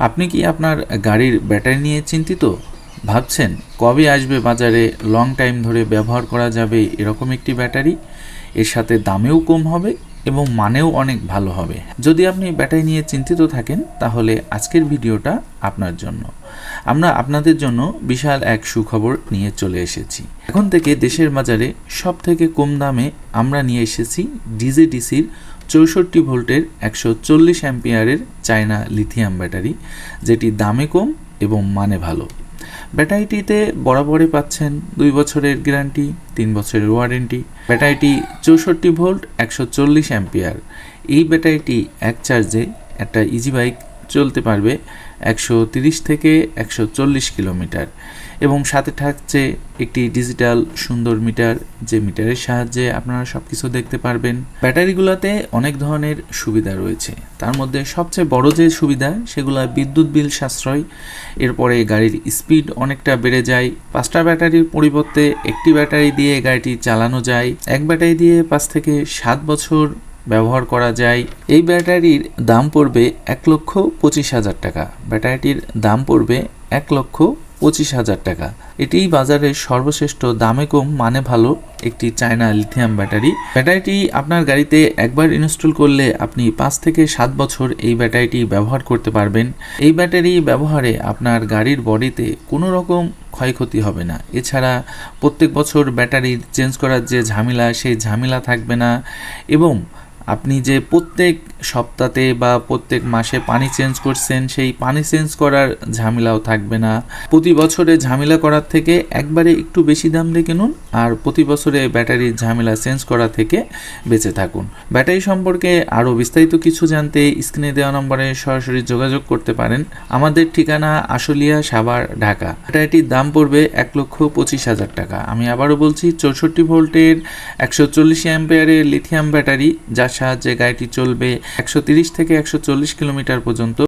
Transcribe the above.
আপনি কি আপনার গাড়ির ব্যাটারি নিয়ে চিন্তিত? ভাবছেন, কবে আসবে বাজারে লং টাইম ধরে ব্যবহার করা যাবে এরকম একটি ব্যাটারি? এর সাথে দামেও কম হবে? এবং মানেও অনেক ভালো হবে। যদি আপনি ব্যাটারি নিয়ে চিন্তিত থাকেন, তাহলে আজকের ভিডিওটা আপনার জন্য। আমরা আপনাদের জন্য বিশাল এক সুখবর নিয়ে চলে এসেছি। এখন থেকে দেশের বাজারে সব থেকে কম দামে আমরা নিয়ে এসেছি ডিজিডিসির চৌষট্টি ভোল্টের একশো চল্লিশ অ্যাম্পিয়ারের চায়না লিথিয়াম ব্যাটারি, যেটি দামে কম এবং মানে ভালো। ব্যাটারিটিতে বরাবরই পাচ্ছেন দুই বছরের গ্যারান্টি, তিন বছরের ওয়ারেন্টি। ব্যাটারিটি চৌষট্টি ভোল্ট, একশো চল্লিশ অ্যাম্পিয়ার। এই ব্যাটারিটি এক চার্জে একটা ইজি বাইক চলতে পারবে একশো থেকে একশো চল্লিশ কিলোমিটার এবং সাথে থাকছে একটি ডিজিটাল সুন্দর মিটার, যে মিটারের সাহায্যে আপনারা সব কিছু দেখতে পারবেন। ব্যাটারিগুলোতে অনেক ধরনের সুবিধা রয়েছে। তার মধ্যে সবচেয়ে বড় যে সুবিধা, সেগুলো বিদ্যুৎ বিল সাশ্রয়। এরপরে গাড়ির স্পিড অনেকটা বেড়ে যায়। পাঁচটা ব্যাটারির পরিবর্তে একটি ব্যাটারি দিয়ে গাড়িটি চালানো যায়। এক ব্যাটারি দিয়ে পাঁচ থেকে সাত বছর ব্যবহার করা যায়। এই ব্যাটারির দাম পড়বে এক লক্ষ পঁচিশ হাজার টাকা। ব্যাটারিটির দাম পড়বে এক লক্ষ পঁচিশ হাজার টাকা। এটিই বাজারের সর্বশ্রেষ্ঠ দামে কম মানে ভালো একটি চায়না লিথিয়াম ব্যাটারি। ব্যাটারিটি আপনার গাড়িতে একবার ইনস্টল করলে আপনি পাঁচ থেকে সাত বছর এই ব্যাটারিটি ব্যবহার করতে পারবেন। এই ব্যাটারি ব্যবহারে আপনার গাড়ির বডিতে কোনো রকম ক্ষয়ক্ষতি হবে না। এছাড়া প্রত্যেক বছর ব্যাটারি চেঞ্জ করার যে ঝামেলা, সেই ঝামেলা থাকবে না। এবং আপনি যে প্রত্যেক সপ্তাহে বা প্রত্যেক মাসে পানি চেঞ্জ করছেন, সেই পানি চেঞ্জ করার ঝামেলাও থাকবে না। প্রতি বছরে ঝামেলা করার থেকে একবারে একটু বেশি দাম দিয়ে কিনুন আর প্রতি বছরে ব্যাটারির ঝামেলা চেঞ্জ করা থেকে বেঁচে থাকুন। ব্যাটারি সম্পর্কে আরও বিস্তারিত কিছু জানতে স্ক্রিনে দেওয়া নম্বরে সরাসরি যোগাযোগ করতে পারেন। আমাদের ঠিকানা আশুলিয়া সাভার, ঢাকা। ব্যাটারিটির দাম পড়বে এক লক্ষ পঁচিশ হাজার টাকা। আমি আবারও বলছি, চৌষট্টি ভোল্টের একশো চল্লিশ অ্যাম্পিয়ারের লিথিয়াম ব্যাটারি যার সাহায্যে গাড়িটি চলবে একশো থেকে একশো চল্লিশ কিলোমিটার পর্যন্ত।